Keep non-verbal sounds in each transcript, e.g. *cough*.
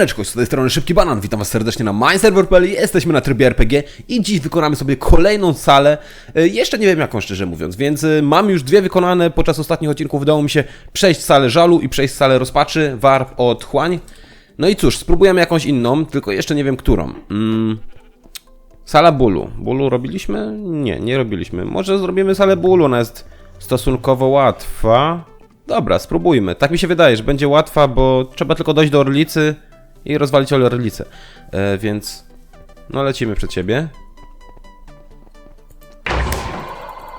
Siemaneczko, z tej strony Szybki Banan, witam was serdecznie na MyServer.pl Jesteśmy na trybie RPG i dziś wykonamy sobie kolejną salę E, Jeszcze nie wiem jaką szczerze mówiąc, więc e, mam już dwie wykonane Podczas ostatnich odcinków udało mi się przejść salę żalu i przejść salę rozpaczy Warp od Chłań No i cóż, spróbujemy jakąś inną, tylko jeszcze nie wiem którą mm. Sala bólu. Bólu robiliśmy? Nie, nie robiliśmy. Może zrobimy salę bólu, ona jest stosunkowo łatwa. Dobra, spróbujmy. Tak mi się wydaje, że będzie łatwa, bo trzeba tylko dojść do Orlicy i rozwalić Orlicę. E, więc no lecimy przed siebie.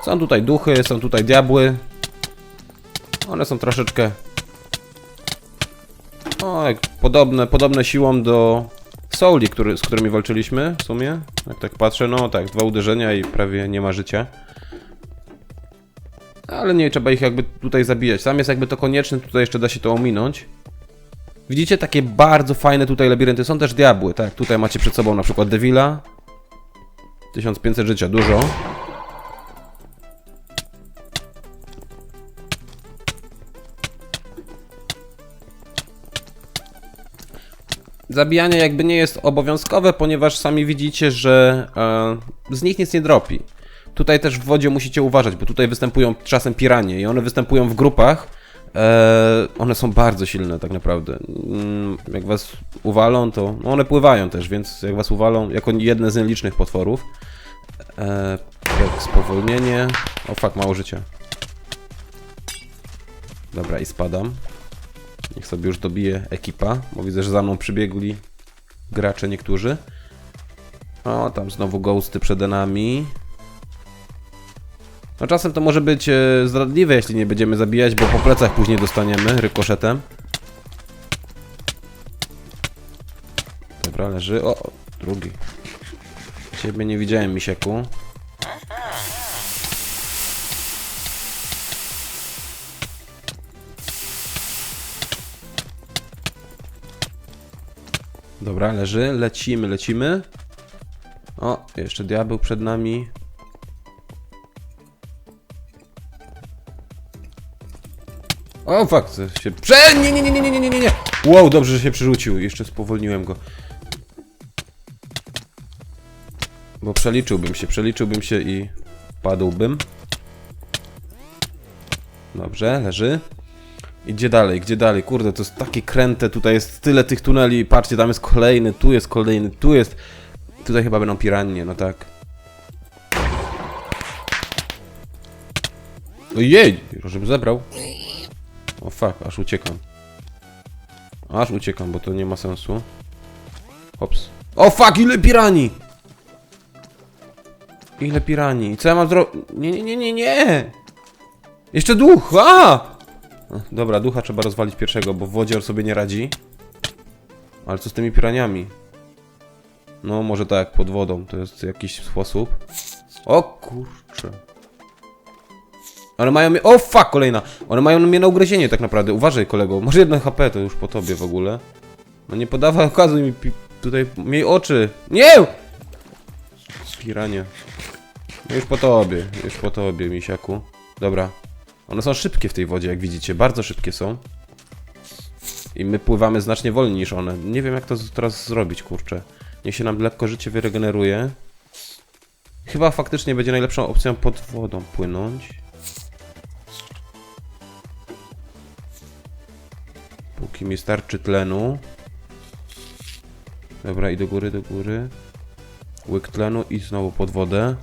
Są tutaj duchy, są tutaj diabły. One są troszeczkę o, jak podobne, podobne siłą do Souli, który, z którymi walczyliśmy w sumie. Jak tak patrzę, no tak, dwa uderzenia i prawie nie ma życia. Ale nie trzeba ich jakby tutaj zabijać. Tam jest jakby to konieczne, tutaj jeszcze da się to ominąć. Widzicie takie bardzo fajne tutaj labirynty. Są też diabły, tak. Tutaj macie przed sobą na przykład Devila. 1500 życia, dużo. Zabijanie jakby nie jest obowiązkowe, ponieważ sami widzicie, że e, z nich nic nie dropi. Tutaj też w wodzie musicie uważać, bo tutaj występują czasem piranie i one występują w grupach. E, one są bardzo silne tak naprawdę. Mm, jak was uwalą, to no one pływają też, więc jak was uwalą, jako jedne z nielicznych potworów. E, spowolnienie. O fuck, mało życia. Dobra, i spadam. Niech sobie już dobije ekipa, bo widzę, że za mną przybiegli gracze niektórzy. O, tam znowu ghosty przed nami. No czasem to może być e, zdradliwe, jeśli nie będziemy zabijać, bo po plecach później dostaniemy rykoszetem. Dobra, leży. O, drugi. Ciebie nie widziałem, misiaku. Dobra, leży. Lecimy, lecimy. O, jeszcze diabeł przed nami. O, fakt, się prze... Nie, nie, nie, nie, nie, nie, nie, nie. Wow, dobrze, że się przerzucił. Jeszcze spowolniłem go. Bo przeliczyłbym się, przeliczyłbym się i padłbym. Dobrze, leży. I gdzie dalej, gdzie dalej? Kurde, to jest takie kręte, tutaj jest tyle tych tuneli. Patrzcie, tam jest kolejny, tu jest kolejny, tu jest... Tutaj chyba będą piranie, no tak. Ojej, żebym zebrał. O fuck, aż uciekam. Aż uciekam, bo to nie ma sensu. Hops. O fuck, ile pirani! Ile pirani? Co ja mam zrobić? Nie, nie, nie, nie, nie! Jeszcze duch! A! Dobra, ducha trzeba rozwalić pierwszego, bo w wodzie on sobie nie radzi. Ale co z tymi piraniami? No, może tak, pod wodą, to jest jakiś sposób. O kurczę. One mają mnie... O fuck, kolejna! One mają mnie na ugryzienie tak naprawdę. Uważaj, kolego. Może jedno HP to już po tobie w ogóle. No nie podawaj okazuj mi tutaj... Miej oczy! Nie! Piranie. No już po tobie, już po tobie, misiaku. Dobra. One są szybkie w tej wodzie, jak widzicie. Bardzo szybkie są. I my pływamy znacznie wolniej niż one. Nie wiem, jak to teraz zrobić, kurczę. Niech się nam lekko życie wyregeneruje. Chyba faktycznie będzie najlepszą opcją pod wodą płynąć. Póki mi starczy tlenu. Dobra, i do góry, do góry. Łyk tlenu i znowu pod wodę.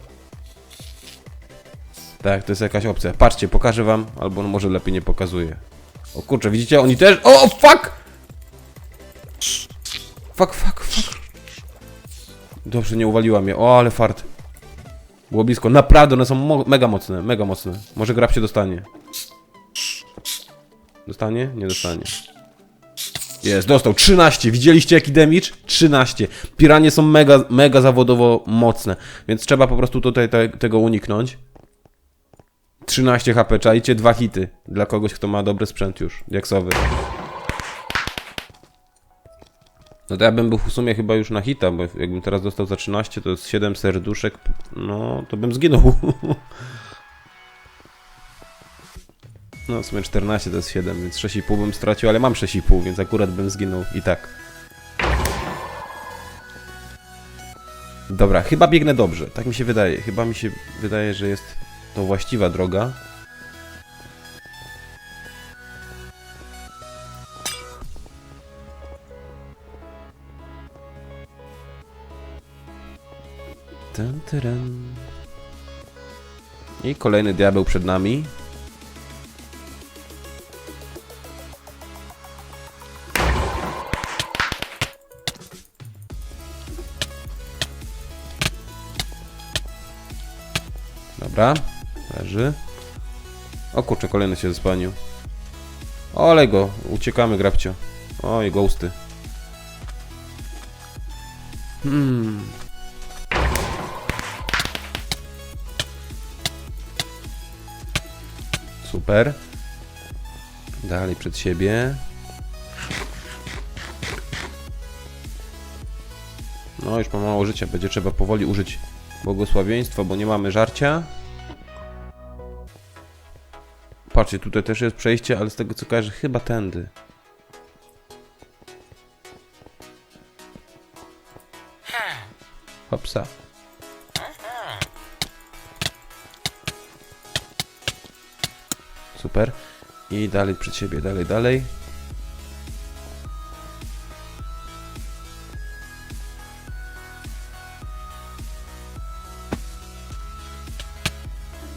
Tak, to jest jakaś opcja. Patrzcie, pokażę wam, albo no może lepiej nie pokazuję. O kurczę, widzicie? Oni też... O, fuck! Fuck, fuck, fuck. Dobrze, nie uwaliła mnie. O, ale fart. Było blisko. Naprawdę, one są mo mega mocne, mega mocne. Może grab się dostanie. Dostanie? Nie dostanie. Jest, dostał 13. Widzieliście jaki damage? 13. Piranie są mega, mega zawodowo mocne, więc trzeba po prostu tutaj te, tego uniknąć. 13 HP, czajcie dwa hity dla kogoś, kto ma dobry sprzęt już, diaksowy. No to ja bym był w sumie chyba już na hita, bo jakbym teraz dostał za 13, to jest 7 serduszek, no to bym zginął. *laughs* No w sumie 14 to jest 7, więc 6,5 bym stracił, ale mam 6,5, więc akurat bym zginął i tak. Dobra, chyba biegnę dobrze, tak mi się wydaje. Chyba mi się wydaje, że jest to właściwa droga. Ten. I kolejny diabeł przed nami. Dobra, leży. O kurczę, kolejny się zespanił. Olej go, uciekamy grabcio. Oj, ghosty. Hmm. Super. Dalej przed siebie. No, już ma mało życia, będzie trzeba powoli użyć błogosławieństwa, bo nie mamy żarcia. Patrzcie, tutaj też jest przejście, ale z tego co kojarzę, chyba tędy. Hopsa. Super. I dalej przed siebie, dalej, dalej.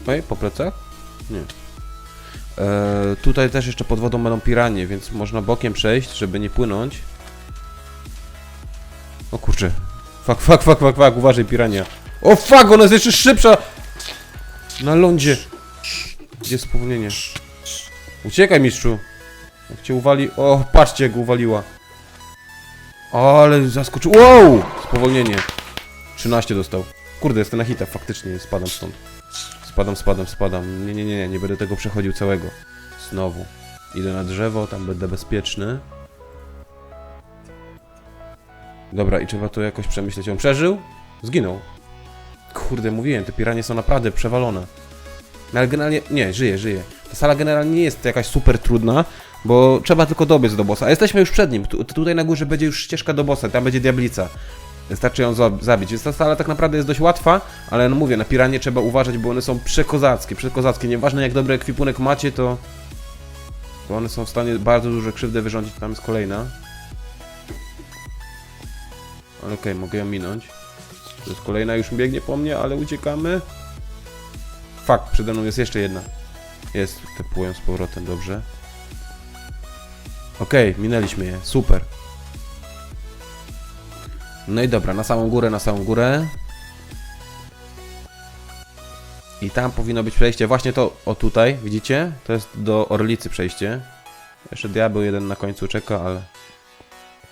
Oj, po plecach? Nie. E, tutaj też jeszcze pod wodą będą piranie, więc można bokiem przejść, żeby nie płynąć. O kurczę. Fuck, fuck, fuck, fuck, uważaj pirania. O fuck, ona jest jeszcze szybsza! Na lądzie. Gdzie jest spowolnienie? Uciekaj, mistrzu. Jak cię uwali... O, patrzcie, jak uwaliła. Ale zaskoczył... Wow! Spowolnienie. 13 dostał. Kurde, jestem na hita, faktycznie, spadam stąd. Spadam, spadam, spadam. Nie, nie, nie, nie, będę tego przechodził całego. Znowu. Idę na drzewo, tam będę bezpieczny. Dobra, i trzeba to jakoś przemyśleć. On przeżył? Zginął. Kurde, mówiłem, te piranie są naprawdę przewalone. No ale generalnie, nie, żyje, żyje. Ta sala generalnie nie jest jakaś super trudna, bo trzeba tylko dobiec do bossa. A jesteśmy już przed nim. Tu, tutaj na górze będzie już ścieżka do bossa, tam będzie diablica. Wystarczy ją za- zabić. Więc ta sala tak naprawdę jest dość łatwa, ale no mówię, na piranie trzeba uważać, bo one są przekozackie, przekozackie. Nieważne jak dobry ekwipunek macie, to... To one są w stanie bardzo duże krzywdę wyrządzić. Tam jest kolejna. Ale okej, mogę ją minąć. To jest kolejna, już biegnie po mnie, ale uciekamy. Fakt, przede mną jest jeszcze jedna. Jest, te płują z powrotem, dobrze. Okej, minęliśmy je, super. No i dobra, na samą górę, na samą górę. I tam powinno być przejście. Właśnie to, o tutaj, widzicie? To jest do Orlicy przejście. Jeszcze diabeł jeden na końcu czeka, ale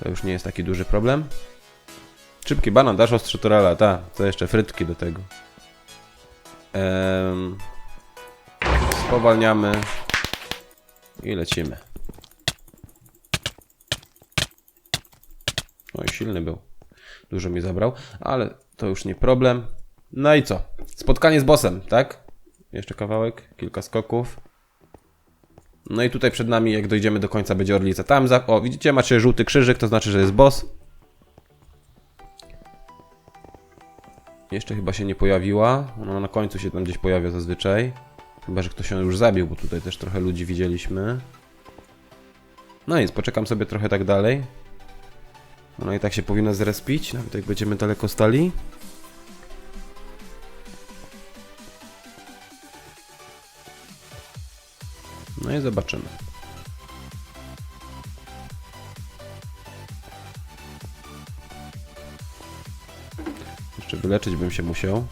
to już nie jest taki duży problem. Szybki banan, dasz ostrze torala, ta. Co jeszcze? Frytki do tego. Em, spowalniamy i lecimy. Oj, silny był. Dużo mi zabrał, ale to już nie problem. No i co? Spotkanie z bossem, tak? Jeszcze kawałek, kilka skoków. No i tutaj przed nami, jak dojdziemy do końca, będzie orlica. Tam za... O, widzicie, macie żółty krzyżyk, to znaczy, że jest boss. Jeszcze chyba się nie pojawiła. Ona na końcu się tam gdzieś pojawia zazwyczaj. Chyba, że ktoś ją już zabił, bo tutaj też trochę ludzi widzieliśmy. No nic, poczekam sobie trochę tak dalej. Ona i tak się powinna zrespić, nawet jak będziemy daleko stali. No i zobaczymy. Jeszcze wyleczyć bym się musiał.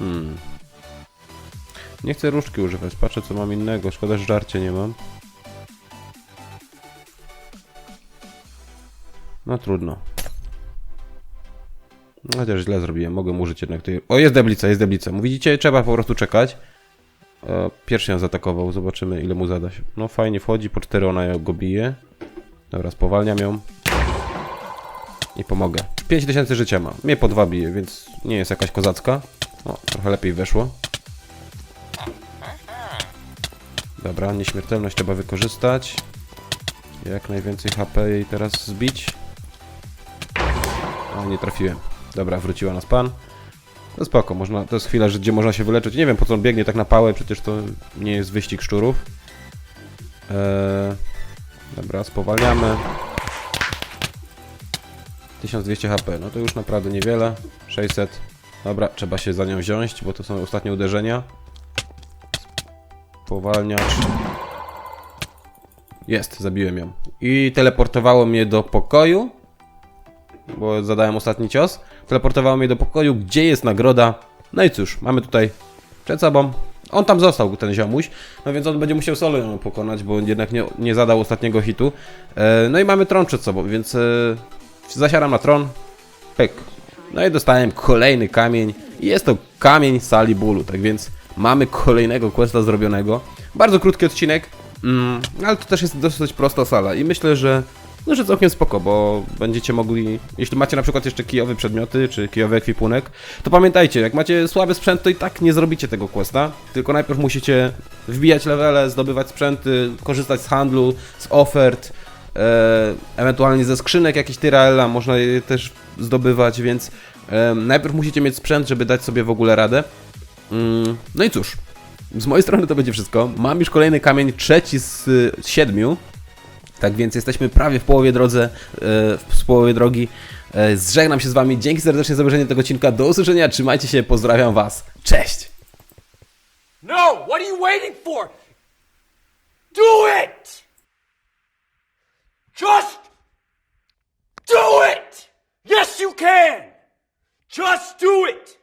Hmm. Nie chcę różdżki używać, patrzę co mam innego. Szkoda, że żarcie nie mam. No trudno. No, Chociaż źle zrobiłem, mogę użyć jednak tej... O, jest deblica, jest deblica. Widzicie, trzeba po prostu czekać. E, Pierwszy ją zaatakował, zobaczymy ile mu zada się. No fajnie wchodzi, po cztery ona go bije. Dobra, spowalniam ją. I pomogę. 5000 życia ma. Mnie po dwa bije, więc nie jest jakaś kozacka. O, trochę lepiej weszło. Dobra, nieśmiertelność trzeba wykorzystać. Jak najwięcej HP jej teraz zbić. O, nie trafiłem. Dobra, wróciła nas pan. No spoko, można, to jest chwila, że, gdzie można się wyleczyć. Nie wiem po co on biegnie tak na pałę, przecież to nie jest wyścig szczurów. Eee, dobra, spowalniamy. 1200 HP, no to już naprawdę niewiele. 600. Dobra, trzeba się za nią wziąć, bo to są ostatnie uderzenia. Powalniacz. Jest, zabiłem ją. I teleportowało mnie do pokoju, bo zadałem ostatni cios. Teleportowało mnie do pokoju, gdzie jest nagroda. No i cóż, mamy tutaj przed sobą. On tam został, ten ziomuś, no więc on będzie musiał solo ją pokonać, bo jednak nie, nie zadał ostatniego hitu. E, no i mamy tron przed sobą, więc e, zasiaram na tron. Pyk. No i dostałem kolejny kamień. I jest to kamień sali bólu, tak więc mamy kolejnego questa zrobionego. Bardzo krótki odcinek, mm, ale to też jest dosyć prosta sala i myślę, że no, że całkiem spoko, bo będziecie mogli, jeśli macie na przykład jeszcze kijowe przedmioty, czy kijowy ekwipunek, to pamiętajcie, jak macie słaby sprzęt, to i tak nie zrobicie tego questa, tylko najpierw musicie wbijać levele, zdobywać sprzęty, korzystać z handlu, z ofert, ewentualnie ze skrzynek jakichś Tyraela można je też zdobywać, więc e, najpierw musicie mieć sprzęt, żeby dać sobie w ogóle radę. Mm, no i cóż, z mojej strony to będzie wszystko. Mam już kolejny kamień, trzeci z y, siedmiu. Tak więc jesteśmy prawie w połowie drodze, e, w połowie drogi. E, Zżegnam się z wami. Dzięki serdecznie za obejrzenie tego odcinka. Do usłyszenia. Trzymajcie się. Pozdrawiam was. Cześć! No! What are you waiting for? Do it! Just do it! Yes, you can! Just do it!